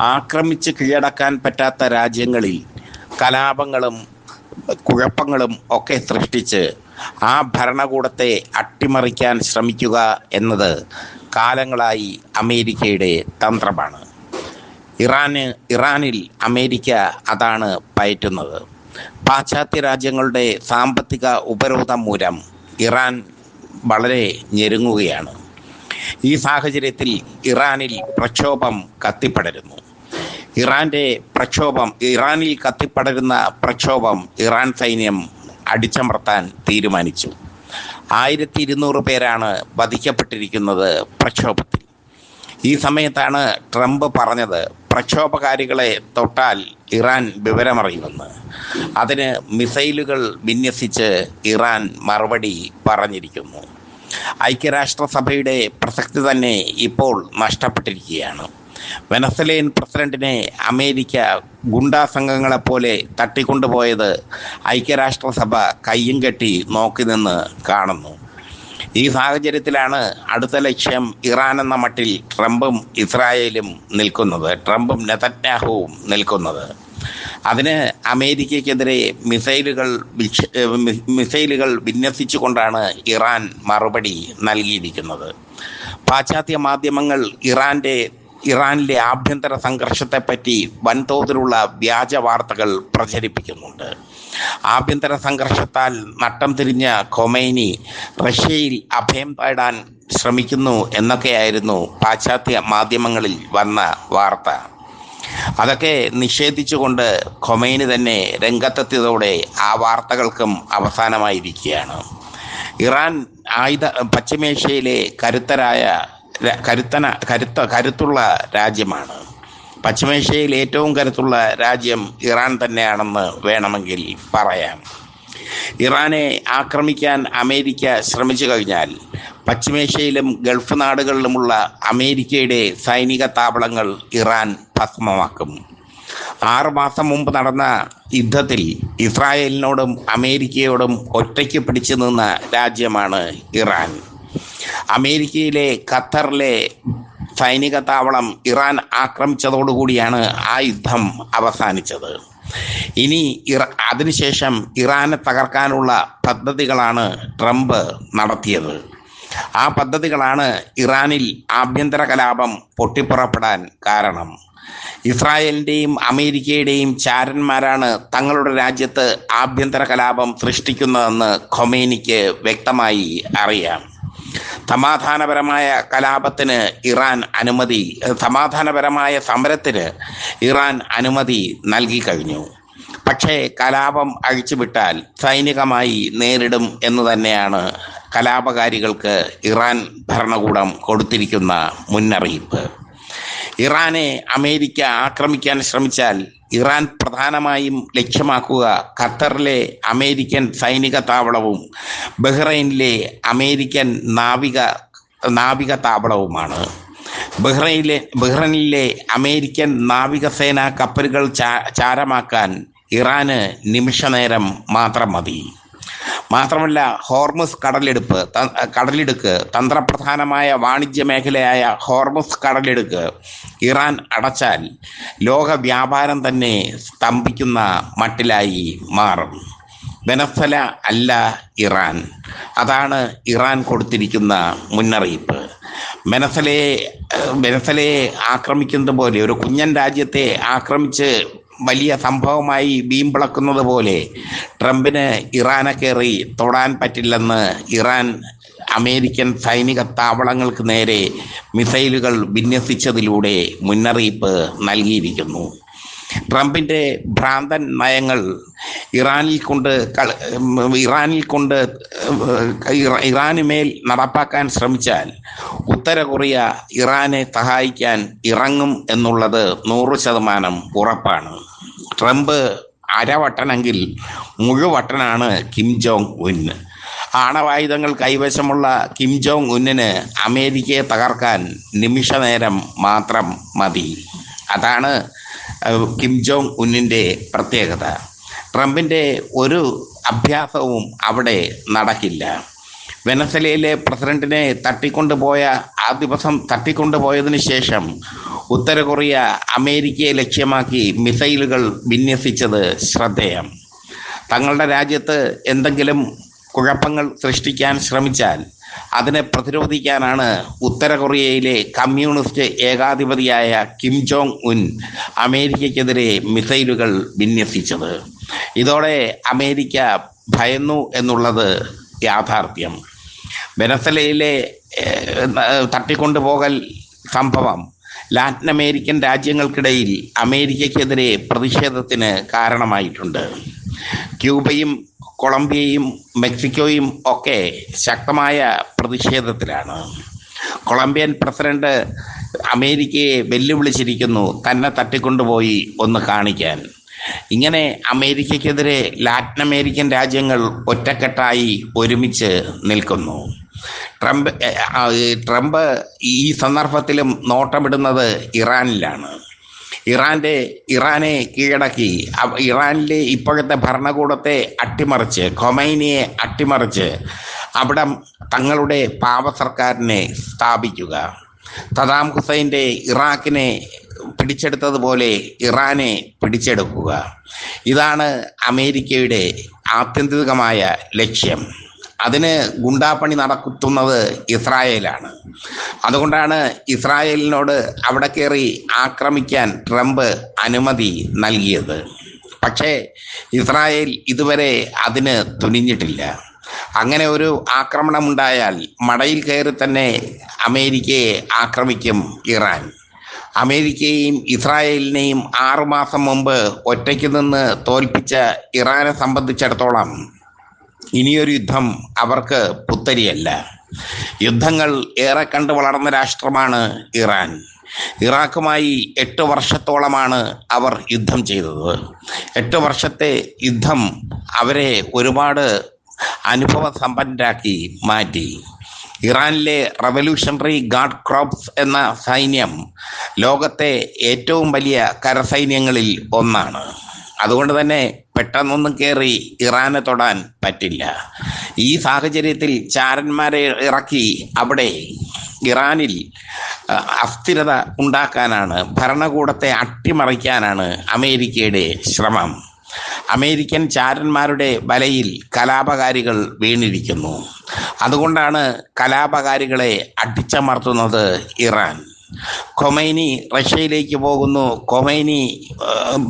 ആക്രമിച്ച് കീഴടക്കാൻ പറ്റാത്ത രാജ്യങ്ങളിൽ കലാപങ്ങളും കുഴപ്പങ്ങളും ഒക്കെ സൃഷ്ടിച്ച് ആ ഭരണകൂടത്തെ അട്ടിമറിക്കാൻ ശ്രമിക്കുക എന്നത് കാലങ്ങളായി അമേരിക്കയുടെ തന്ത്രമാണ്. ഇറാന് ഇറാനിൽ അമേരിക്ക അതാണ് പയറ്റുന്നത്. പാശ്ചാത്യ രാജ്യങ്ങളുടെ സാമ്പത്തിക ഉപരോധം മൂലം ഇറാൻ വളരെ ഞെരുങ്ങുകയാണ്. ഈ സാഹചര്യത്തിൽ ഇറാനിൽ പ്രക്ഷോഭം കത്തിപ്പടരുന്നു. ഇറാന്റെ പ്രക്ഷോഭം ഇറാനിൽ കത്തിപ്പടരുന്ന പ്രക്ഷോഭം ഇറാൻ സൈന്യം അടിച്ചമർത്താൻ തീരുമാനിച്ചു. ആയിരത്തി ഇരുന്നൂറ് പേരാണ് വധിക്കപ്പെട്ടിരിക്കുന്നത് പ്രക്ഷോഭത്തിൽ. ഈ സമയത്താണ് ട്രംപ് പറഞ്ഞത് പ്രക്ഷോഭകാരികളെ തൊട്ടാൽ ഇറാൻ വിവരമറിയുമെന്ന്. അതിന് മിസൈലുകൾ വിന്യസിച്ച് ഇറാൻ മറുപടി പറഞ്ഞിരിക്കുന്നു. ഐക്യരാഷ്ട്രസഭയുടെ പ്രസക്തി തന്നെ ഇപ്പോൾ നഷ്ടപ്പെട്ടിരിക്കുകയാണ്. വെനസലേൻ പ്രസിഡന്റിനെ അമേരിക്ക ഗുണ്ടാ സംഘങ്ങളെപ്പോലെ തട്ടിക്കൊണ്ടുപോയത് ഐക്യരാഷ്ട്രസഭ കയ്യും കെട്ടി നോക്കി നിന്ന് കാണുന്നു. ഈ സാഹചര്യത്തിലാണ് അടുത്ത ലക്ഷ്യം ഇറാൻ എന്ന മട്ടിൽ ട്രംപും ഇസ്രായേലും നിൽക്കുന്നത്. ട്രംപും നെതന്യാഹുവും നിൽക്കുന്നത്. അതിന് അമേരിക്കയ്ക്കെതിരെ മിസൈലുകൾ മിസൈലുകൾ വിന്യസിച്ചു കൊണ്ടാണ് മിസൈലുകൾ വിന്യസിച്ചുകൊണ്ടാണ് ഇറാൻ മറുപടി നൽകിയിരിക്കുന്നത്. പാശ്ചാത്യ മാധ്യമങ്ങൾ ഇറാന്റെ ഇറാനിലെ ആഭ്യന്തര സംഘർഷത്തെ പറ്റി വൻതോതിലുള്ള വ്യാജ വാർത്തകൾ പ്രചരിപ്പിക്കുന്നുണ്ട്. ആഭ്യന്തര സംഘർഷത്താൽ നട്ടം തിരിഞ്ഞ ഖൊമൈനി റഷ്യയിൽ അഭയം തേടാൻ ശ്രമിക്കുന്നു എന്നൊക്കെയായിരുന്നു പാശ്ചാത്യ മാധ്യമങ്ങളിൽ വന്ന വാർത്ത. അതൊക്കെ നിഷേധിച്ചുകൊണ്ട് ഖൊമൈനി തന്നെ രംഗത്തെത്തിയതോടെ ആ വാർത്തകൾക്കും അവസാനമായിരിക്കുകയാണ്. ഇറാൻ ആയുധ പശ്ചിമേഷ്യയിലെ കരുത്തരായ കരുത്തന കരുത്ത കരുത്തുള്ള രാജ്യമാണ്. പശ്ചിമേഷ്യയിൽ ഏറ്റവും കരുത്തുള്ള രാജ്യം ഇറാൻ തന്നെയാണെന്ന് വേണമെങ്കിൽ പറയാം. ഇറാനെ ആക്രമിക്കാൻ അമേരിക്ക ശ്രമിച്ചു കഴിഞ്ഞാൽ പശ്ചിമേഷ്യയിലും ഗൾഫ് നാടുകളിലുമുള്ള അമേരിക്കയുടെ സൈനിക താവളങ്ങൾ ഇറാൻ ഭസ്മമാക്കും. ആറ് മാസം മുമ്പ് നടന്ന യുദ്ധത്തിൽ ഇസ്രായേലിനോടും അമേരിക്കയോടും ഒറ്റയ്ക്ക് പിടിച്ചു നിന്ന രാജ്യമാണ് ഇറാൻ. അമേരിക്കയിലെ ഖത്തറിലെ സൈനിക താവളം ഇറാൻ ആക്രമിച്ചതോടുകൂടിയാണ് ആ യുദ്ധം അവസാനിച്ചത്. ഇനി ഇറ അതിനുശേഷം ഇറാനെ തകർക്കാനുള്ള പദ്ധതികളാണ് ട്രംപ് നടത്തിയത്. ആ പദ്ധതികളാണ് ഇറാനിൽ ആഭ്യന്തര കലാപം പൊട്ടിപ്പുറപ്പെടാൻ കാരണം. ഇസ്രായേലിന്റെയും അമേരിക്കയുടെയും ചാരന്മാരാണ് തങ്ങളുടെ രാജ്യത്ത് ആഭ്യന്തര കലാപം സൃഷ്ടിക്കുന്നതെന്ന് ഖൊമേനിക്ക് വ്യക്തമായി അറിയാം. സമാധാനപരമായ കലാപത്തിന് ഇറാൻ അനുമതി സമാധാനപരമായ സമരത്തിന് ഇറാൻ അനുമതി നൽകി കഴിഞ്ഞു. പക്ഷേ കലാപം അഴിച്ചുവിട്ടാൽ സൈനികമായി നേരിടും എന്ന് തന്നെയാണ് കലാപകാരികൾക്ക് ഇറാൻ ഭരണകൂടം കൊടുത്തിരിക്കുന്ന മുന്നറിയിപ്പ്. ഇറാനെ അമേരിക്ക ആക്രമിക്കാൻ ശ്രമിച്ചാൽ ഇറാൻ പ്രധാനമായും ലക്ഷ്യമാക്കുക. ഖത്തറിലെ അമേരിക്കൻ സൈനിക താവളവും ബഹ്റൈനിലെ അമേരിക്കൻ നാവിക നാവിക താവളവുമാണ്. ബഹ്റൈനിലെ ബഹ്റൈനിലെ അമേരിക്കൻ നാവികസേന കപ്പലുകൾ ചാരമാക്കാൻ ഇറാന് നിമിഷനേരം മാത്രം മതി. മാത്രമല്ല ഹോർമസ് കടലെടുപ്പ് കടലിടുക്ക് തന്ത്രപ്രധാനമായ വാണിജ്യ മേഖലയായ ഹോർമസ് കടലിടുക്ക് ഇറാൻ അടച്ചാൽ ലോക വ്യാപാരം തന്നെ സ്തംഭിക്കുന്ന മട്ടിലായി മാറും. വെനസ്വല അല്ല ഇറാൻ. അതാണ് ഇറാൻ കൊടുത്തിരിക്കുന്ന മുന്നറിയിപ്പ്. വെനസലയെ വെനസലയെ ആക്രമിക്കുന്നത് പോലെ ഒരു കുഞ്ഞൻ രാജ്യത്തെ ആക്രമിച്ച് വലിയ സംഭവമായി ബീംപിളക്കുന്നത് പോലെ ട്രംപിന് ഇറാനെ കയറി തൊടാൻ പറ്റില്ലെന്ന് ഇറാൻ അമേരിക്കൻ സൈനിക താവളങ്ങൾക്ക് നേരെ മിസൈലുകൾ വിന്യസിച്ചതിലൂടെ മുന്നറിയിപ്പ് നൽകിയിരിക്കുന്നു. ട്രംപിന്റെ ഭ്രാന്തൻ നയങ്ങൾ ഇറാനിൽ കൊണ്ട് ഇറാനിൽ കൊണ്ട് ഇറാനുമേൽ ഇറാന് മേൽ നടപ്പാക്കാൻ ശ്രമിച്ചാൽ ഉത്തര കൊറിയ ഇറാനെ സഹായിക്കാൻ ഇറങ്ങും എന്നുള്ളത് നൂറ് ശതമാനം ഉറപ്പാണ്. ട്രംപ് അരവട്ടനെങ്കിൽ മുഴുവട്ടനാണ് കിം ജോങ് ഉൻ. ആണവായുധങ്ങൾ കൈവശമുള്ള കിം ജോങ് ഉന്നിന് അമേരിക്കയെ തകർക്കാൻ നിമിഷ നേരം മാത്രം മതി. അതാണ് കിം ജോങ് ഉന്നിന്റെ പ്രത്യേകത. ട്രംപിന്റെ ഒരു അഭ്യാസവും അവിടെ നടക്കില്ല. വെനസലയിലെ പ്രസിഡന്റിനെ തട്ടിക്കൊണ്ടുപോയ ആ ദിവസം തട്ടിക്കൊണ്ടുപോയതിനു ശേഷം ഉത്തര കൊറിയ അമേരിക്കയെ ലക്ഷ്യമാക്കി മിസൈലുകൾ വിന്യസിച്ചത് ശ്രദ്ധേയം. തങ്ങളുടെ രാജ്യത്ത് എന്തെങ്കിലും കുഴപ്പങ്ങൾ സൃഷ്ടിക്കാൻ ശ്രമിച്ചാൽ അതിനെ പ്രതിരോധിക്കാനാണ് ഉത്തര കൊറിയയിലെ കമ്മ്യൂണിസ്റ്റ് ഏകാധിപതിയായ കിം ജോങ് ഉൻ അമേരിക്കയ്ക്കെതിരെ മിസൈലുകൾ വിന്യസിച്ചത്. ഇതോടെ അമേരിക്ക ഭയന്നു എന്നുള്ളത് യാഥാർത്ഥ്യം. വെനസലയിലെ തട്ടിക്കൊണ്ടുപോകൽ സംഭവം ലാറ്റിൻ അമേരിക്കൻ രാജ്യങ്ങൾക്കിടയിൽ അമേരിക്കയ്ക്കെതിരെ പ്രതിഷേധത്തിന് കാരണമായിട്ടുണ്ട്. ക്യൂബയും കൊളംബിയയും മെക്സിക്കോയും ഒക്കെ ശക്തമായ പ്രതിഷേധത്തിലാണ്. കൊളംബിയൻ പ്രസിഡന്റ് അമേരിക്കയെ വെല്ലുവിളിച്ചിരിക്കുന്നു തന്നെ തട്ടിക്കൊണ്ടുപോയി ഒന്ന് കാണിക്കാൻ. ഇങ്ങനെ അമേരിക്കയ്ക്കെതിരെ ലാറ്റിൻ അമേരിക്കൻ രാജ്യങ്ങൾ ഒറ്റക്കെട്ടായി ഒരുമിച്ച് നിൽക്കുന്നു. ട്രംപ് ട്രംപ് ഈ സന്ദർഭത്തിലും നോട്ടമിടുന്നത് ഇറാനിലാണ്. ഇറാന്റെ ഇറാനെ കീഴടക്കി ഇറാനിലെ ഇപ്പോഴത്തെ ഭരണകൂടത്തെ അട്ടിമറിച്ച് ഖൊമൈനിയെ അട്ടിമറിച്ച് അവിടെ തങ്ങളുടെ പാവ സർക്കാരിനെ സ്ഥാപിക്കുക. സദാം ഹുസൈന്റെ ഇറാഖിനെ പിടിച്ചെടുത്തതുപോലെ ഇറാനെ പിടിച്ചെടുക്കുക. ഇതാണ് അമേരിക്കയുടെ ആത്യന്തികമായ ലക്ഷ്യം. അതിന് ഗുണ്ടാപ്പണി നടത്തുന്നത് ഇസ്രായേലാണ്. അതുകൊണ്ടാണ് ഇസ്രായേലിനോട് അവിടെ കയറി ആക്രമിക്കാൻ ട്രംപ് അനുമതി നൽകിയത്. പക്ഷേ ഇസ്രായേൽ ഇതുവരെ അതിന് തുനിഞ്ഞിട്ടില്ല. അങ്ങനെ ഒരു ആക്രമണമുണ്ടായാൽ മടയിൽ കയറി തന്നെ അമേരിക്കയെ ആക്രമിക്കും ഇറാൻ. അമേരിക്കയെയും ഇസ്രായേലിനെയും ആറുമാസം മുമ്പ് ഒറ്റയ്ക്ക് നിന്ന് തോൽപ്പിച്ച ഇറാനെ സംബന്ധിച്ചിടത്തോളം ഇനിയൊരു യുദ്ധം അവർക്ക് പുത്തരിയല്ല. യുദ്ധങ്ങൾ ഏറെ കണ്ടു വളർന്ന രാഷ്ട്രമാണ് ഇറാൻ. ഇറാഖുമായി എട്ട് വർഷത്തോളമാണ് അവർ യുദ്ധം ചെയ്തത്. എട്ട് വർഷത്തെ യുദ്ധം അവരെ ഒരുപാട് അനുഭവ സമ്പന്നരാക്കി മാറ്റി. ഇറാനിലെ റവല്യൂഷണറി ഗാർഡ് ക്രോപ്സ് എന്ന സൈന്യം ലോകത്തെ ഏറ്റവും വലിയ കരസൈന്യങ്ങളിൽ ഒന്നാണ്. അതുകൊണ്ട് തന്നെ പെട്ടെന്നൊന്നും കയറി ഇറാനെ തൊടാൻ പറ്റില്ല. ഈ സാഹചര്യത്തിൽ ചാരന്മാരെ ഇറക്കി അവിടെ ഇറാനിൽ അസ്ഥിരത ഉണ്ടാക്കാനാണ് ഭരണകൂടത്തെ അട്ടിമറിക്കാനാണ് അമേരിക്കയുടെ ശ്രമം. അമേരിക്കൻ ചാരന്മാരുടെ വലയിൽ കലാപകാരികൾ വീണിരിക്കുന്നു. അതുകൊണ്ടാണ് കലാപകാരികളെ അടിച്ചമർത്തുന്നത് ഇറാൻ. ഖൊമൈനി റഷ്യയിലേക്ക് പോകുന്നു.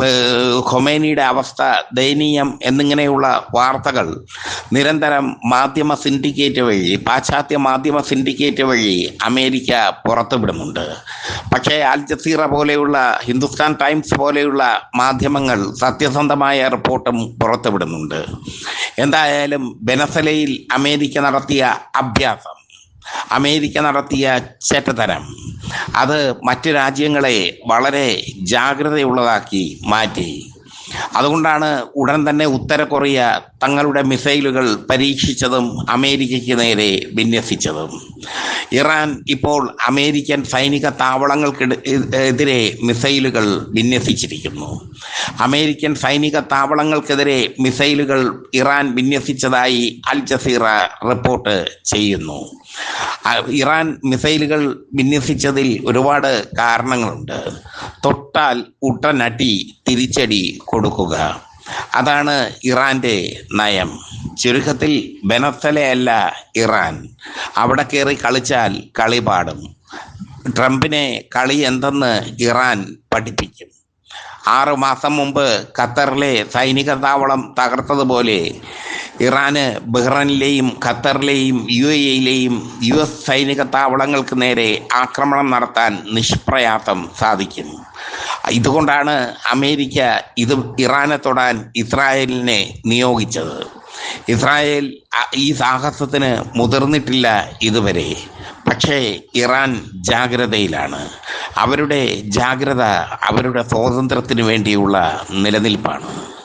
ഏഹ്, ഖൊമൈനിയുടെ അവസ്ഥ ദയനീയം എന്നിങ്ങനെയുള്ള വാർത്തകൾ നിരന്തരം മാധ്യമ സിൻഡിക്കേറ്റ് വഴി പാശ്ചാത്യ മാധ്യമ സിൻഡിക്കേറ്റ് വഴി അമേരിക്ക പുറത്തുവിടുന്നുണ്ട്. പക്ഷേ അൽ ജസീറ പോലെയുള്ള ഹിന്ദുസ്ഥാൻ ടൈംസ് പോലെയുള്ള മാധ്യമങ്ങൾ സത്യസന്ധമായ റിപ്പോർട്ടും പുറത്തുവിടുന്നുണ്ട്. എന്തായാലും വെനസലയിൽ അമേരിക്ക നടത്തിയ അഭ്യാസം അമേരിക്ക നടത്തിയ ചേറ്റത്തരം അത് മറ്റ് രാജ്യങ്ങളെ വളരെ ജാഗ്രതയുള്ളതാക്കി മാറ്റി. അതുകൊണ്ടാണ് ഉടൻ തന്നെ ഉത്തര കൊറിയ തങ്ങളുടെ മിസൈലുകൾ പരീക്ഷിച്ചതും അമേരിക്കയ്ക്ക് നേരെ വിന്യസിച്ചതും. ഇറാൻ ഇപ്പോൾ അമേരിക്കൻ സൈനിക താവളങ്ങൾക്ക് എതിരെ മിസൈലുകൾ വിന്യസിച്ചിരിക്കുന്നു. അമേരിക്കൻ സൈനിക താവളങ്ങൾക്കെതിരെ മിസൈലുകൾ ഇറാൻ വിന്യസിച്ചതായി അൽ ജസീറ റിപ്പോർട്ട് ചെയ്യുന്നു. ഇറാൻ മിസൈലുകൾ വിന്യസിച്ചതിൽ ഒരുപാട് കാരണങ്ങളുണ്ട്. തൊട്ടാൽ ഉടനടി തിരിച്ചടി കൊടുക്കുക. അതാണ് ഇറാന്റെ നയം. ചുരുക്കത്തിൽ ബെനത്തലയല്ല ഇറാൻ. അവിടെ കയറി കളിച്ചാൽ കളി പാടും. ട്രംപിനെ കളി എന്തെന്ന് ഇറാൻ പഠിപ്പിക്കും. ആറുമാസം മുമ്പ് ഖത്തറിലെ സൈനിക താവളം തകർത്തതുപോലെ ഇറാന് ബഹ്റൈനിലെയും ഖത്തറിലെയും യു എയിലെയും യു എസ് സൈനിക താവളങ്ങൾക്ക് നേരെ ആക്രമണം നടത്താൻ നിഷ്പ്രയാസം സാധിക്കും ഇതുകൊണ്ടാണ് അമേരിക്ക ഇത് ഇറാനെ തൊടാൻ ഇസ്രായേലിനെ നിയോഗിച്ചത്. ഇസ്രായേൽ ഈ സാഹസത്തിന് മുതിർന്നിട്ടില്ല ഇതുവരെ. പക്ഷേ ഇറാൻ ജാഗ്രതയിലാണ്. അവരുടെ ജാഗ്രത അവരുടെ സ്വാതന്ത്ര്യത്തിന് വേണ്ടിയുള്ള നിലനിൽപ്പാണ്.